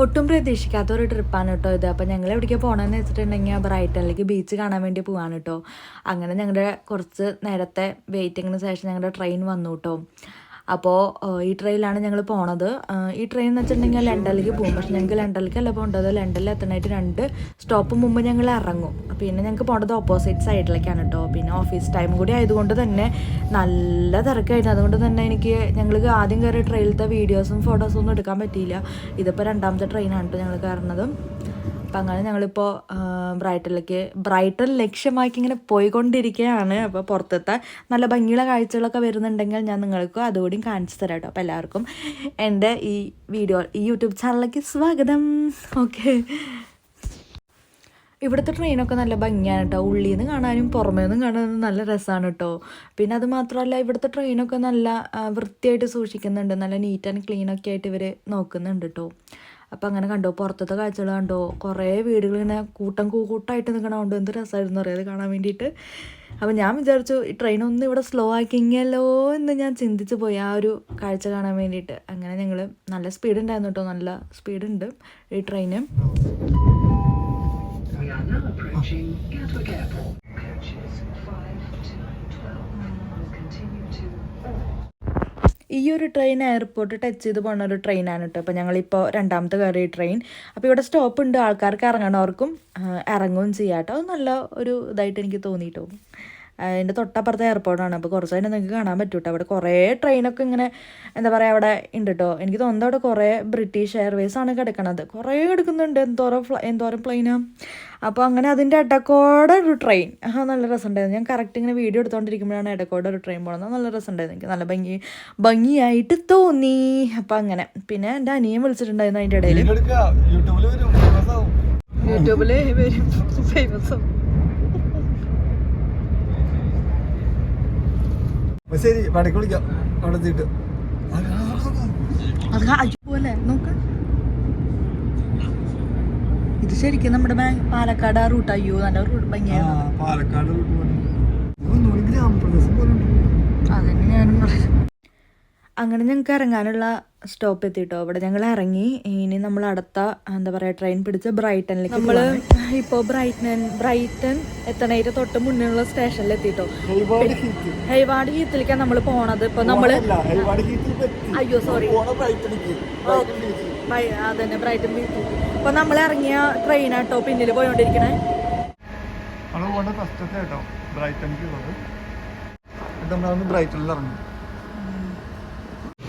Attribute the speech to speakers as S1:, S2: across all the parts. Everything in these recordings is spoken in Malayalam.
S1: ഒട്ടും പ്രതീക്ഷിക്കാത്ത ഒരു ട്രിപ്പാണ് കേട്ടോ ഇത്. അപ്പോൾ ഞങ്ങൾ എവിടേക്കാണ് പോകണമെന്ന് വെച്ചിട്ടുണ്ടെങ്കിൽ ബ്രൈറ്റനിലേക്ക് ബീച്ച് കാണാൻ വേണ്ടി പോവാണ് കേട്ടോ അങ്ങനെ ഞങ്ങളുടെ കുറച്ച് നേരത്തെ വെയിറ്റിങ്ങിന് ശേഷം ഞങ്ങളുടെ ട്രെയിൻ വന്നു കേട്ടോ അപ്പോൾ ഈ ട്രെയിനിലാണ് ഞങ്ങൾ പോണത്. ഈ ട്രെയിൻ എന്ന് വെച്ചിട്ടുണ്ടെങ്കിൽ ലണ്ടനിലേക്ക് പോകും. പക്ഷെ ഞങ്ങൾക്ക് ലണ്ടനിലേക്കല്ല പോകേണ്ടത്. ലണ്ടനിൽ എത്തണമായിട്ട് രണ്ട് സ്റ്റോപ്പ് മുമ്പ് ഞങ്ങൾ ഇറങ്ങും. പിന്നെ ഞങ്ങൾക്ക് പോകേണ്ടത് ഓപ്പോസിറ്റ് സൈഡിലേക്കാണ് കേട്ടോ പിന്നെ ഓഫീസ് ടൈം കൂടി ആയതുകൊണ്ട് തന്നെ നല്ല തിരക്കായിരുന്നു. അതുകൊണ്ട് തന്നെ എനിക്ക് ഞങ്ങൾക്ക് ആദ്യം കയറിയ ട്രെയിനിലത്തെ വീഡിയോസും ഫോട്ടോസും ഒന്നും എടുക്കാൻ പറ്റിയില്ല. ഇതിപ്പോൾ രണ്ടാമത്തെ ട്രെയിനാണ് കേട്ടോ ഞങ്ങൾ കയറുന്നത്. അപ്പം അങ്ങനെ ഞങ്ങളിപ്പോൾ ബ്രൈറ്റനിലേക്ക് ബ്രൈറ്റൺ ലക്ഷ്യമാക്കി ഇങ്ങനെ പോയിക്കൊണ്ടിരിക്കുകയാണ് അപ്പോൾ പുറത്തത്തെ നല്ല ഭംഗിയുള്ള കാഴ്ചകളൊക്കെ വരുന്നുണ്ടെങ്കിൽ ഞാൻ നിങ്ങൾക്ക് അതുകൂടി കാണിച്ചു തരാം കേട്ടോ അപ്പോൾ എല്ലാവർക്കും എന്റെ ഈ വീഡിയോ ഈ യൂട്യൂബ് ചാനലിലേക്ക് സ്വാഗതം. ഓക്കെ ഇവിടുത്തെ ട്രെയിനൊക്കെ നല്ല ഭംഗിയാണ് കേട്ടോ ഉള്ളിൽ നിന്ന് കാണാനും പുറമേ നിന്നും കാണാനും നല്ല രസമാണ് കേട്ടോ പിന്നെ അത് മാത്രമല്ല ഇവിടുത്തെ ട്രെയിനൊക്കെ നല്ല വൃത്തിയായിട്ട് സൂക്ഷിക്കുന്നുണ്ട്. നല്ല നീറ്റ് ആൻഡ് ക്ലീൻ ഒക്കെ ആയിട്ട് ഇവർ നോക്കുന്നുണ്ട് കേട്ടോ അപ്പം അങ്ങനെ കണ്ടോ പുറത്തത്തെ കാഴ്ചകൾ കണ്ടോ? കുറേ വീടുകൾ ഇങ്ങനെ കൂട്ടം കൂട്ടായിട്ട് നിൽക്കണതുകൊണ്ട് എന്ത് രസമായിരുന്നു അറിയാതെ കാണാൻ വേണ്ടിയിട്ട്. അപ്പം ഞാൻ വിചാരിച്ചു ഈ ട്രെയിൻ ഒന്ന് ഇവിടെ സ്ലോ ആക്കിങ്ങല്ലോ എന്ന് ഞാൻ ചിന്തിച്ച് പോയി ആ ഒരു കാഴ്ച കാണാൻ വേണ്ടിയിട്ട്. അങ്ങനെ ഞങ്ങൾ നല്ല സ്പീഡ് ഉണ്ടായിരുന്നു കേട്ടോ നല്ല സ്പീഡുണ്ട് ഈ
S2: train are now approaching Gatwick Airport. Coaches 5 to 12 will continue to
S1: ഈ ഒരു ട്രെയിൻ എയർപോർട്ട് ടച്ച് ചെയ്ത് പോകുന്ന ഒരു ട്രെയിനാണ് കേട്ടോ അപ്പോൾ ഞങ്ങളിപ്പോൾ രണ്ടാമത്തെ കയറിയ ട്രെയിൻ അപ്പോൾ ഇവിടെ സ്റ്റോപ്പ് ഉണ്ട്. ആൾക്കാർക്ക് ഇറങ്ങണവർക്കും ഇറങ്ങുകയും ചെയ്യാം കേട്ടോ അത് നല്ല ഒരു ഇതായിട്ട് എനിക്ക് തോന്നിയിട്ടോ അതിന്റെ തൊട്ടപ്പുറത്തെ എയർപോർട്ടാണ് അപ്പോൾ കുറച്ച് കഴിഞ്ഞാൽ നിങ്ങൾക്ക് കാണാൻ പറ്റും കേട്ടോ അവിടെ കുറേ ട്രെയിനൊക്കെ ഇങ്ങനെ എന്താ പറയുക അവിടെ ഉണ്ട് കേട്ടോ എനിക്ക് തോന്നുന്നത് അവിടെ കുറേ ബ്രിട്ടീഷ് എയർവേസ് ആണ് കിടക്കണത്. കുറേ കിടക്കുന്നുണ്ട് എന്തോരം ഫ്ലൈ എന്തോരം പ്ലെയിനാണ് അപ്പോൾ അങ്ങനെ അതിന്റെ ഇടക്കോടെ ഒരു ട്രെയിൻ ആ നല്ല രസമുണ്ടായിരുന്നു. ഞാൻ കറക്റ്റ് ഇങ്ങനെ വീഡിയോ എടുത്തുകൊണ്ടിരിക്കുമ്പോഴാണ് ഇടക്കോടെ ഒരു ട്രെയിൻ പോകുന്നത് നല്ല രസമുണ്ടായിരുന്നു. എനിക്ക് നല്ല ഭംഗി ഭംഗിയായിട്ട് തോന്നി. അപ്പം അങ്ങനെ. പിന്നെ എന്റെ അനിയൻ വിളിച്ചിട്ടുണ്ടായിരുന്നു അതിന്റെ ഇടയിൽ
S3: യൂട്യൂബിൽ വരും. ഫേമസ് ആവും.
S1: യൂട്യൂബിൽ വരും. ഫേമസ്
S3: അപ്പൊ ശരി വടക്ക് വിളിക്കാം. അവിടെ എത്തിയിട്ട്.
S1: ഇത് ശരിക്കും നമ്മുടെ പാലക്കാട് ആ റൂട്ട് അയ്യോ നല്ല റൂട്ട് ഭംഗിയാണ്
S3: പാലക്കാട് ഗ്രാമപ്രദേശം പോലെ
S1: അങ്ങനെ ഞങ്ങൾക്ക് ഇറങ്ങാനുള്ള സ്റ്റോപ്പ് എത്തിട്ടോ? അവിടെ ഞങ്ങൾ ഇറങ്ങി. ഇനി നമ്മൾ അടുത്ത എന്താ പറയുക ട്രെയിൻ പിടിച്ച് ബ്രൈറ്റനിലേക്ക് നമ്മൾ ഇപ്പോൾ ബ്രൈറ്റൻ ബ്രൈറ്റൺ എത്തണേറ്റ് തൊട്ട് മുന്നിലുള്ള സ്റ്റേഷനിൽ എത്തിട്ടോ? ഹൈവാഡ്. ഹീത്തിലേക്കാണ് നമ്മൾ പോണത്. ഇപ്പൊ
S3: heat
S1: അയ്യോ സോറി അതന്നെ ബ്രൈറ്റൻ ബീച്ച് ഇപ്പൊ നമ്മൾ ഇറങ്ങിയ ട്രെയിനാട്ടോ പിന്നിൽ പോയോണ്ടിരിക്കണേ?
S3: നമ്മളന്ന് ബ്രൈറ്റണിൽ ഇറങ്ങും.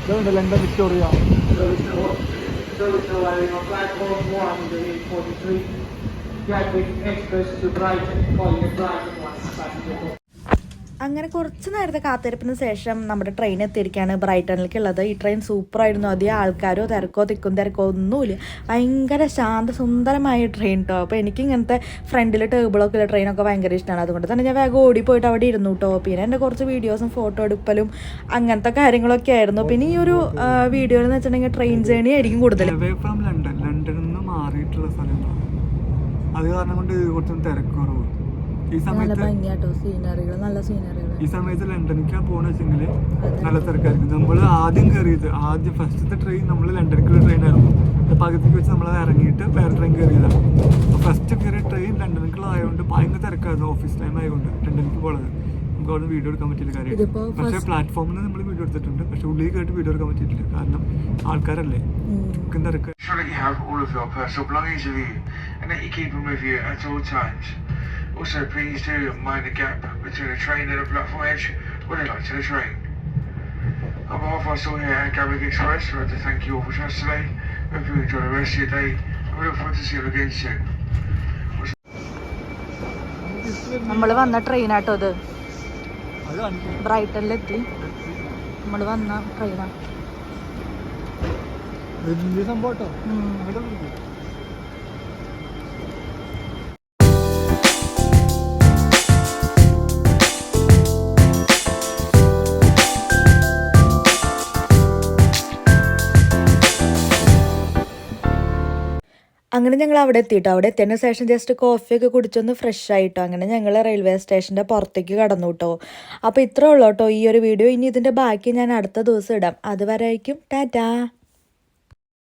S3: ഇതുണ്ട് London Victoria
S4: Those arriving on platform 1, the 843, Gatwick Express to Brighton, calling at Brighton 1, passenger 4.
S1: അങ്ങനെ കുറച്ച് നേരത്തെ കാത്തിരിപ്പിന് ശേഷം നമ്മുടെ ട്രെയിൻ എത്തിയിരിക്കുകയാണ് ബ്രൈറ്റണിലേക്കുള്ളത് ഈ ട്രെയിൻ സൂപ്പറായിരുന്നു. അധികം ആൾക്കാരോ തിരക്കോ തിക്കും തിരക്കോ ഒന്നുമില്ല. ഭയങ്കര ശാന്ത സുന്ദരമായ ട്രെയിൻ കേട്ടോ അപ്പോൾ എനിക്ക് ഇങ്ങനത്തെ ഫ്രണ്ടിൽ ടേബിളൊക്കെ ഉള്ള ട്രെയിനൊക്കെ ഭയങ്കര ഇഷ്ടമാണ്. അതുകൊണ്ട് തന്നെ ഞാൻ വേഗം ഓടിപ്പോയിട്ട് അവിടെ ഇരുന്നു കേട്ടോ പിന്നെ എന്റെ കുറച്ച് വീഡിയോസും ഫോട്ടോ എടുപ്പലും അങ്ങനത്തെ കാര്യങ്ങളൊക്കെ ആയിരുന്നു. പിന്നെ ഈ ഒരു വീഡിയോയിൽ എന്ന് വെച്ചിട്ടുണ്ടെങ്കിൽ ട്രെയിൻ ജേണി ആയിരിക്കും കൂടുതൽ.
S3: ലണ്ടൻ ലണ്ടനിൽ നിന്ന് മാറിയിട്ടുള്ള അത് കാരണം കൊണ്ട് കുറച്ചും തിരക്ക് കുറവ് ഈ
S1: നല്ല
S3: സമയത്ത്
S1: ഭംഗിയാട്ടോ സീനറികൾ നല്ല സീനറികൾ
S3: ഈ സമയത്ത് ലണ്ടനിലേക്ക് പോകണ വെച്ചെങ്കിൽ നല്ല തിരക്കായിരിക്കും. നമ്മൾ ആദ്യം കയറിയത് ആദ്യം ഫസ്റ്റത്തെ ട്രെയിൻ നമ്മൾ ലണ്ടനിലേക്കുള്ള ട്രെയിൻ ആയിരുന്നു. പകുതിക്ക് വെച്ച് നമ്മൾ ഇറങ്ങിയിട്ട് വേറെ ട്രെയിൻ കയറിയതാണ് ഫസ്റ്റ് കയറിയ ട്രെയിൻ ലണ്ടനിലേക്കുള്ള ആയതുകൊണ്ട് ഭയങ്കര തിരക്കായിരുന്നു ഓഫീസ് ടൈം ആയതുകൊണ്ട് ലണ്ടനിലേക്ക് പോണത്. നമുക്ക് അവിടെ വീഡിയോ എടുക്കാൻ പറ്റില്ല കാര്യം പക്ഷെ പ്ലാറ്റ്ഫോമിൽ നമ്മൾ വീഡിയോ എടുത്തിട്ടുണ്ട്. പക്ഷെ ഉള്ളിൽ കേട്ട് വീഡിയോ എടുക്കാൻ പറ്റിയിട്ടില്ല. കാരണം ആൾക്കാരല്ലേ. ചുക്കും
S5: Also, please do mind the gap between the train and the platform edge when it lights to the train. On behalf of us all here at Gatwick Express, I'd like to thank you all for trust today. Hope you enjoy the rest of your day and we look forward to see you again soon.
S1: നമ്മൾ വന്ന ട്രെയിനാട്ടോ ഇത് ബ്രൈറ്റനിലെത്തി നമ്മൾ വന്ന ട്രെയിനാണ്
S3: വലിയ സംഭവം കേട്ടോ
S1: അങ്ങനെ ഞങ്ങൾ അവിടെ എത്തിയിട്ടോ. അവിടെ എത്തിയതിന് ശേഷം ജസ്റ്റ് കോഫിയൊക്കെ കുടിച്ചൊന്ന് ഫ്രഷ് ആയിട്ടോ. അങ്ങനെ ഞങ്ങൾ റെയിൽവേ സ്റ്റേഷന്റെ പുറത്തേക്ക് കടന്നു കേട്ടോ അപ്പോൾ ഇത്രേ ഉള്ളൂ കേട്ടോ ഈ ഒരു വീഡിയോ ഇനി ഇതിന്റെ ബാക്കി ഞാൻ അടുത്ത ദിവസം ഇടാം. അതുവരെ ആയിരിക്കും ടാറ്റാ.